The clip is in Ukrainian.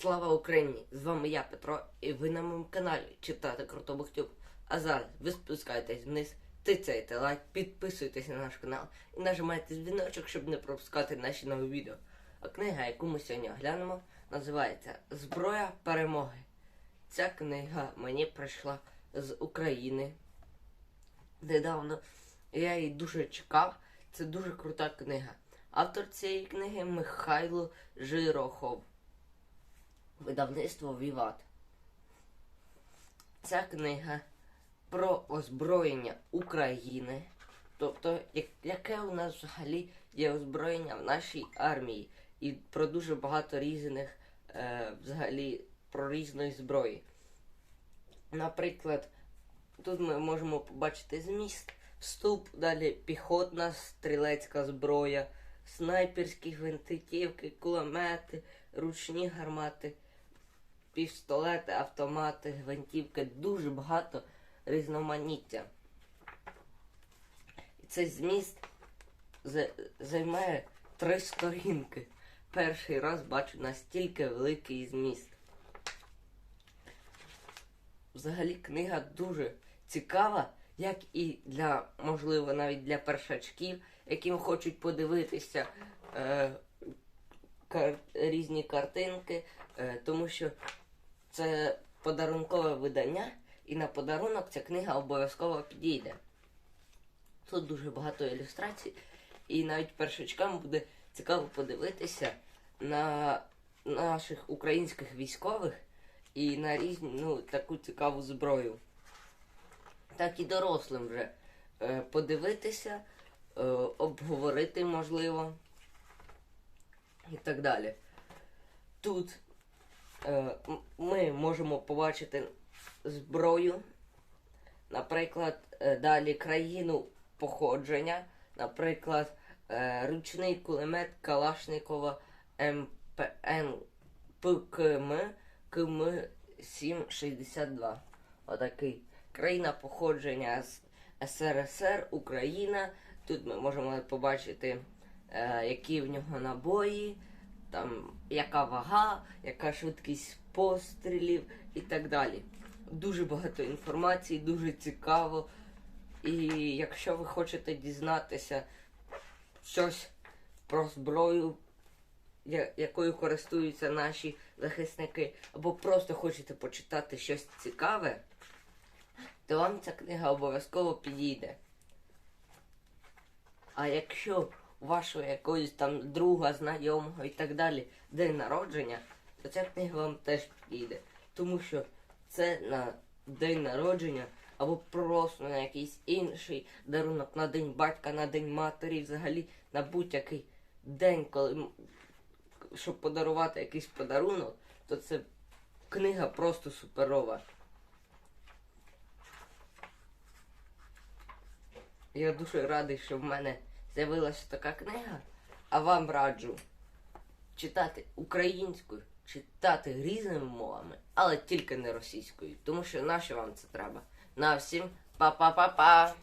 Слава Україні! З вами я, Петро, і ви на моєму каналі читати Круто Бухтюб. А зараз ви спускаєтесь вниз, тицяєте лайк, підписуйтесь на наш канал і нажимайте дзвіночок, щоб не пропускати наші нові відео. А книга, яку ми сьогодні оглянемо, називається Зброя перемоги. Ця книга мені прийшла з України недавно. Я її дуже чекав. Це дуже крута книга. Автор цієї книги Михайло Жирохов. Видавництво Віват. Ця книга про озброєння України. Тобто, яке у нас взагалі є озброєння в нашій армії. І про дуже багато різних е, взагалі про різної зброї. Наприклад, тут ми можемо побачити зміст, вступ, далі піхотна стрілецька зброя, снайперські гвинтиківки, кулемети, ручні гармати, пістолети, автомати, гвинтівки, дуже багато різноманіття. І цей зміст займає три сторінки. Перший раз бачу настільки великий зміст. Взагалі книга дуже цікава, як і для, можливо, навіть для першачків, яким хочуть подивитися е, кар- різні картинки, е, тому що це подарункове видання, і на подарунок ця книга обов'язково підійде. Тут дуже багато ілюстрацій, і навіть першачкам буде цікаво подивитися на наших українських військових і на різну ну, таку цікаву зброю. Так і дорослим вже е, подивитися, е, обговорити можливо і так далі. Тут ми можемо побачити зброю, наприклад, е, далі країну походження, наприклад, е, ручний кулемет Калашникова МПН ПКМ КМ 762. Отакий. Країна походження СРСР, Україна. Тут ми можемо побачити, е, які в нього набої, там, яка вага, яка швидкість пострілів і так далі. Дуже багато інформації, дуже цікаво. І якщо ви хочете дізнатися щось про зброю, якою користуються наші захисники, або просто хочете почитати щось цікаве, то вам ця книга обов'язково підійде. А якщо вашого якогось там друга, знайомого і так далі день народження, то ця книга вам теж підійде. Тому що це на день народження або просто на якийсь інший дарунок на день батька, на день матері, взагалі на будь-який день, коли щоб подарувати якийсь подарунок, то це книга просто суперова. Я дуже радий, що в мене з'явилася така книга, а вам раджу читати українською, читати різними мовами, але тільки не російською, тому що нащо вам це треба? На всім па-па-па-па!